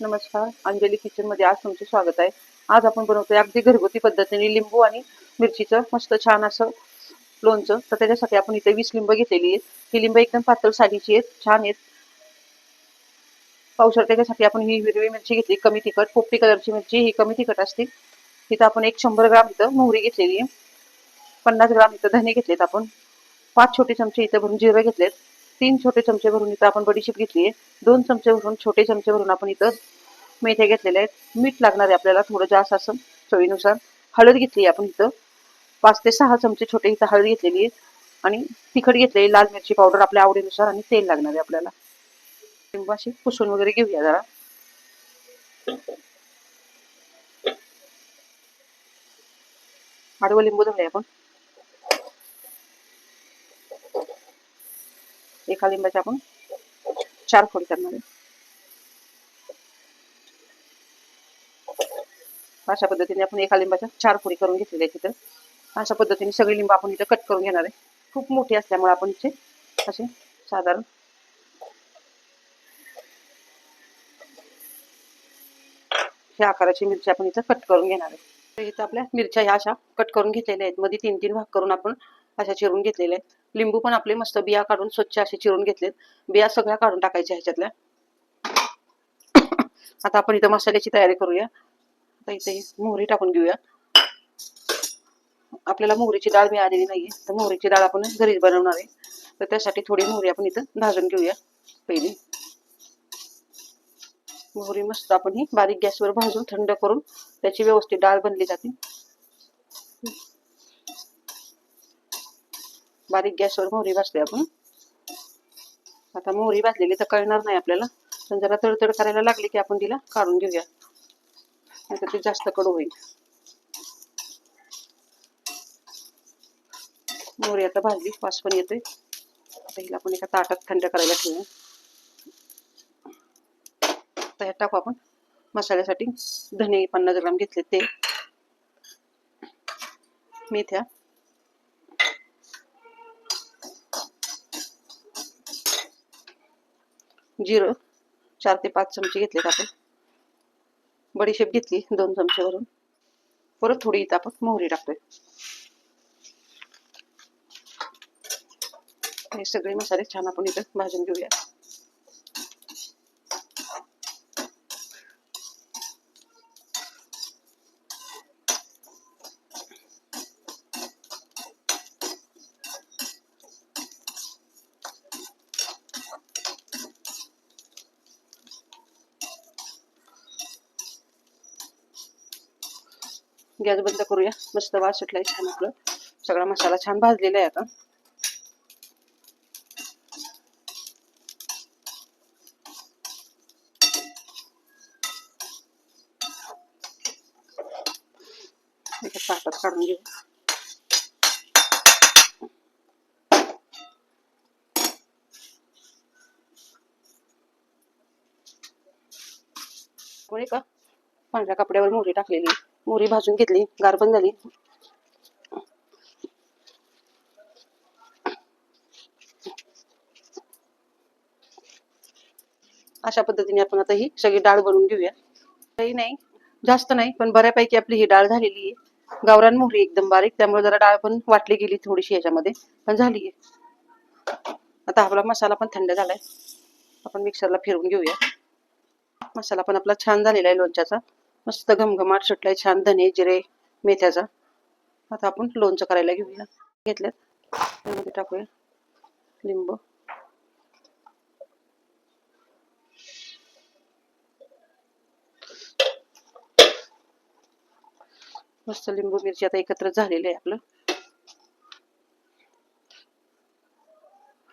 नमस्कार अंजली किचनमध्ये आज तुमचे स्वागत आहे. आज आपण बनवतोय अगदी घरगुती पद्धतीने लिंबू आणि मिरचीचं मस्त छान असं लोणचं. तर त्याच्यासाठी आपण इथे वीस लिंब घेतलेली आहेत. ही लिंब एकदम पातळ साडीची आहेत छान आहेत. पावसाळ्यात त्याच्यासाठी आपण ही हिरवी मिरची घेतली कमी तिखट पोपटी कलरची मिरची ही कमी तिखट असते. तिथं आपण एक शंभर ग्राम इथं मोहरी घेतलेली आहे. पन्नास ग्राम इथं धने घेतलेत आपण. पाच छोटे चमचे इथं भरून जिरे घेतलेत. तीन छोटे चमचे भरून इथं आपण बडीशेप घेतली आहे. दोन चमचे भरून छोटे चमचे भरून आपण इथं मेथ्या घेतलेल्या आहेत. मीठ लागणार आहे आपल्याला थोडं जास्त असं चवीनुसार. हळद घेतली आहे आपण इथं. पाच ते सहा चमचे छोटे इथं हळद घेतलेली आहे. आणि तिखट घेतलेली लाल मिरची पावडर आपल्या आवडीनुसार आणि तेल लागणार आहे आपल्याला. लिंबू अशी पुसून वगैरे घेऊया जरा. आडवं लिंबू धरले आपण. लिंबाचे आपण चार फोडी करणार आहे. अशा पद्धतीने आपण एका लिंबाच्या चार फोडी करून घेतलेल्या आहेत तिथं अशा पद्धतीने सगळी लिंब आपण इथं कट करून घेणार आहे. खूप मोठी असल्यामुळे आपण इथे असे साधारण ह्या आकाराची मिरची आपण इथं कट करून घेणार आहे. इथं आपल्या मिरच्या ह्या अशा कट करून घेतलेल्या आहेत. मध्ये तीन तीन भाग करून आपण अशा चिरून घेतलेल्या आहेत. लिंबू पण आपले मस्त बिया काढून स्वच्छ असे चिरून घेतलेत. बिया सगळ्या काढून टाकायच्या ह्याच्यातल्या. आता आपण इथं मसाल्याची तयारी करूया. आता इथे मोहरी टाकून घेऊया. आपल्याला मोहरीची डाळ मिळालेली नाहीये. तर मोहरीची डाळ आपण घरीच बनवणार आहे. तर त्यासाठी थोडी मोहरी आपण इथं भाजून घेऊया पहिली. मोहरी मस्त आपण ही बारीक गॅसवर भाजून थंड करून त्याची व्यवस्थित डाळ बनली जाते. बारीक गॅसवर मोहरी भाजते आपण. आता मोहरी भाजलेली तर कळणार नाही आपल्याला. पण जरा तडतड करायला लागली की आपण तिला काढून घेऊया. नाहीतर ती जास्त कडू होईल. मोहरी आता भाजली वास पण येतोय. आता हिला आपण एका ताटात थंड करायला ठेवूया. त्यात टाकू आपण. मसाल्यासाठी धने पन्नास ग्राम घेतले ते. मेथ्या. जिरं चार ते पाच चमचे घेतलेत आपण. बडीशेप घेतली दोन चमचे भरून परत थोडी इथं आपण मोहरी टाकतोय. हे सगळे मसाले छान आपण इथं भाजून घेऊया गॅस बंद करूया. मस्त वास सुटलाय छान आपलं. सगळा मसाला छान भाजलेला आहे आता. ताटात काढून घेऊ. कोणी का? पांढऱ्या कपड्यावर मोहरी टाकलेली. मोहरी भाजून घेतली गार पण झाली. अशा पद्धतीने आपण आता ही सगळी डाळ बनवून घेऊया. काही नाही जास्त नाही पण बऱ्यापैकी आपली ही डाळ झालेली आहे. गावरान मोहरी एकदम बारीक त्यामुळे जरा डाळ पण वाटली गेली थोडीशी याच्यामध्ये पण झाली आहे. आता आपला मसाला पण थंड झालाय. आपण मिक्सरला फिरवून घेऊया. मसाला पण आपला छान झालेला आहे लोणच्याचा. मस्त घमघमाट सुटलाय छान धने जिरे मेथ्याचा. आता आपण लोणचं करायला घेऊया. घेतल्यात त्यामध्ये टाकूया. लिंबू. मस्त लिंबू मिरची आता एकत्र झालेली आहे आपलं.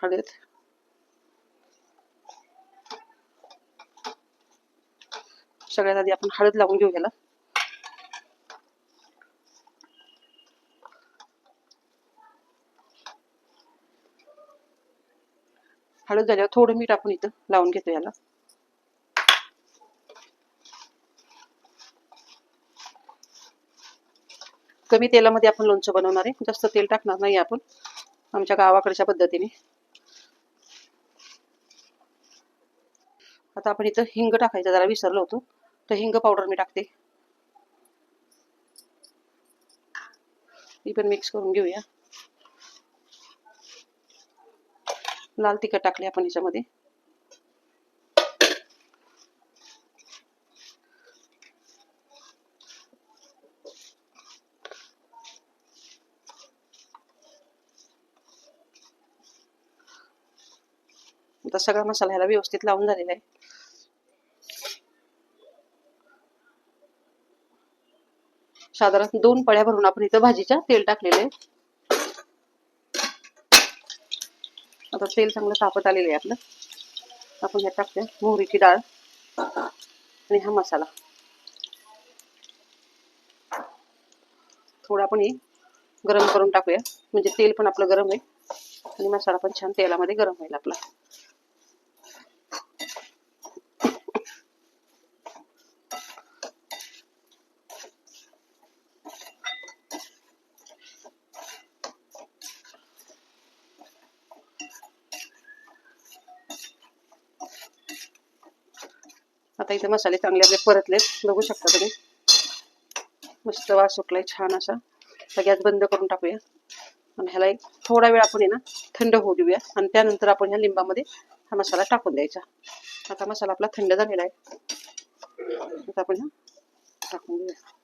हळद सगळ्यात आधी आपण हळद लावून घेऊ याला. हळद झाल्यावर थोडं मीठ आपण इथं लावून घेतो याला. कमी तेलामध्ये आपण लोणचं बनवणार आहे. जास्त तेल टाकणार नाही आपण. आमच्या गावाकडच्या पद्धतीने. आता आपण इथं हिंग टाकायचं जरा विसरलो होतो. तर हिंग पावडर मी टाकते. ती पण मिक्स करून घेऊया. लाल तिखट टाकले आपण याच्यामध्ये. आता सगळा मसाला ह्याला व्यवस्थित लावून झालेला आहे. साधारण दोन पळ्या भरून आपण इथं भाजीच्या तेल टाकलेले आता तेल चांगलं तापत आलेलं आहे आपलं. आपण ह्यात टाकतोय मोहरीची डाळ आणि हा मसाला. थोडा आपण हे गरम करून टाकूया. म्हणजे तेल पण आपलं गरम आहे आणि मसाला पण छान तेलामध्ये गरम होईल आपला. आता इथे मसाले चांगले आपले परतलेत. बघू शकता तुम्ही. मस्त वास सुटलाय छान असा. आता गॅस बंद करून टाकूया. आणि ह्याला एक थोडा वेळ आपण आहे ना थंड होऊ देऊया. आणि त्यानंतर आपण ह्या लिंबामध्ये हा मसाला टाकून द्यायचा. आता मसाला आपला थंड झालेला आहे. आता आपण हा टाकून देऊया.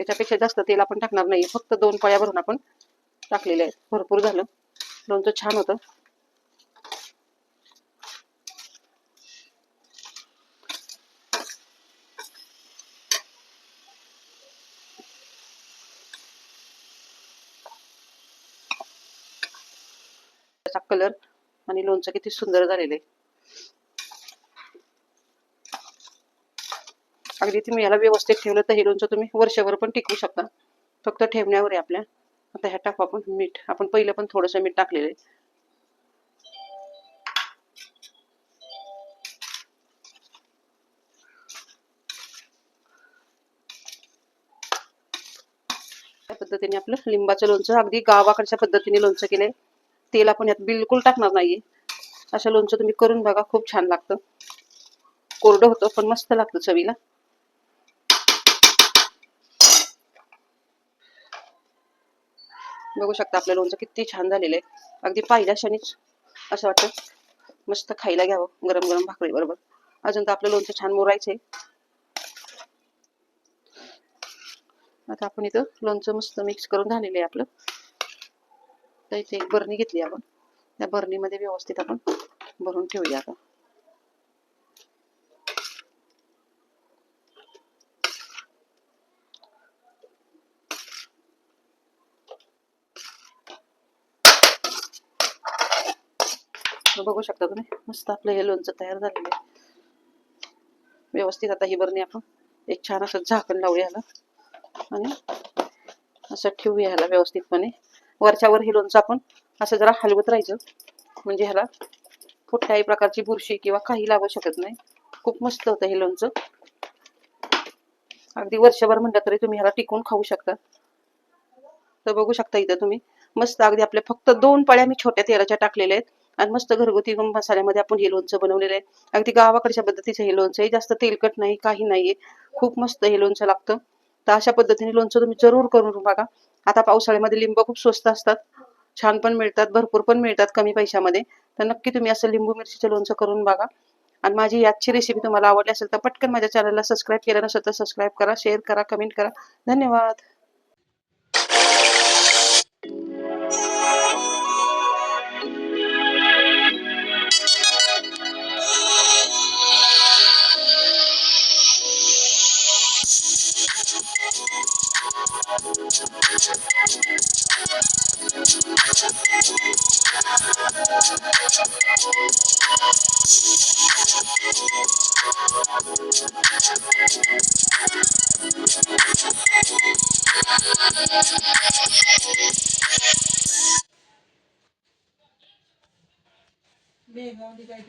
त्याच्यापेक्षा जास्त तेल आपण टाकणार नाही. फक्त दोन पळ्या भरून आपण टाकलेले आहेत. भरपूर झालं. लोणचं छान होतं. त्याचा कलर आणि लोणचं किती सुंदर झालेलं आहे. अगदी तुम्ही याला व्यवस्थित ठेवलं तर हे लोणचं तुम्ही वर्षभर पण टिकवू शकता. फक्त ठेवण्यावर आहे आपल्या. आता ह्या टाकू आपण मीठ. आपण पहिलं पण थोडंसं मीठ टाकलेलं आहे. त्या पद्धतीने आपलं लिंबाचं लोणचं अगदी गावाकडच्या पद्धतीने लोणचं केलंय. तेल आपण यात बिलकुल टाकणार नाहीये. असं लोणचं तुम्ही करून बघा खूप छान लागतं. कोरडं होतं पण मस्त लागतं चवीला. बघू शकता आपलं लोणचं किती छान झालेलं आहे. अगदी पाहिल्या क्षणीच असं वाटतं मस्त खायला घ्यावं गरम गरम भाकरी बरोबर. अजून तर आपलं लोणचं छान मोरायचंय. आता आपण इथं लोणचं मस्त मिक्स करून झालेलं आहे आपलं. तर इथे एक बरणी घेतली आपण. त्या बरणीमध्ये व्यवस्थित आपण भरून ठेवूया आता तर बघू शकता तुम्ही. मस्त आपलं हे लोणचं तयार झालेलं आहे. व्यवस्थित आता ही बरणी आपण एक छान असं झाकण लावूया ह्याला आणि असं ठेवूया ह्याला व्यवस्थितपणे. वरच्यावर हे लोणचं आपण असं जरा हलवत राहायचं. म्हणजे ह्याला कुठल्याही प्रकारची बुरशी किंवा काही लागू शकत नाही. खूप मस्त होतं हे लोणचं. अगदी वर्षभर म्हटलं तरी तुम्ही ह्याला टिकून खाऊ शकता. तर बघू शकता इथं तुम्ही. मस्त अगदी आपल्या फक्त दोन पळ्या मी छोट्या तेलाच्या टाकलेल्या आहेत. आणि मस्त घरगुती मसाल्यामध्ये आपण हे लोणचं बनवलेलं आहे. अगदी गावाकडच्या पद्धतीचं हे लोणचं आहे. जास्त तेलकट नाही काही नाहीये खूप मस्त हे लोणचं लागतं. तर अशा पद्धतीने लोणचं तुम्ही जरूर करून बघा. आता पावसाळ्यामध्ये लिंब खूप स्वस्त असतात. छान पण मिळतात भरपूर पण मिळतात कमी पैशामध्ये. तर नक्की तुम्ही असं लिंबू मिरचीचं लोणचं करून बघा. आणि माझी याची रेसिपी तुम्हाला आवडली असेल तर पटकन माझ्या चॅनलला सबस्क्राईब केलं नसेल तर सबस्क्राईब करा शेअर करा कमेंट करा. धन्यवाद. Bene, non dica i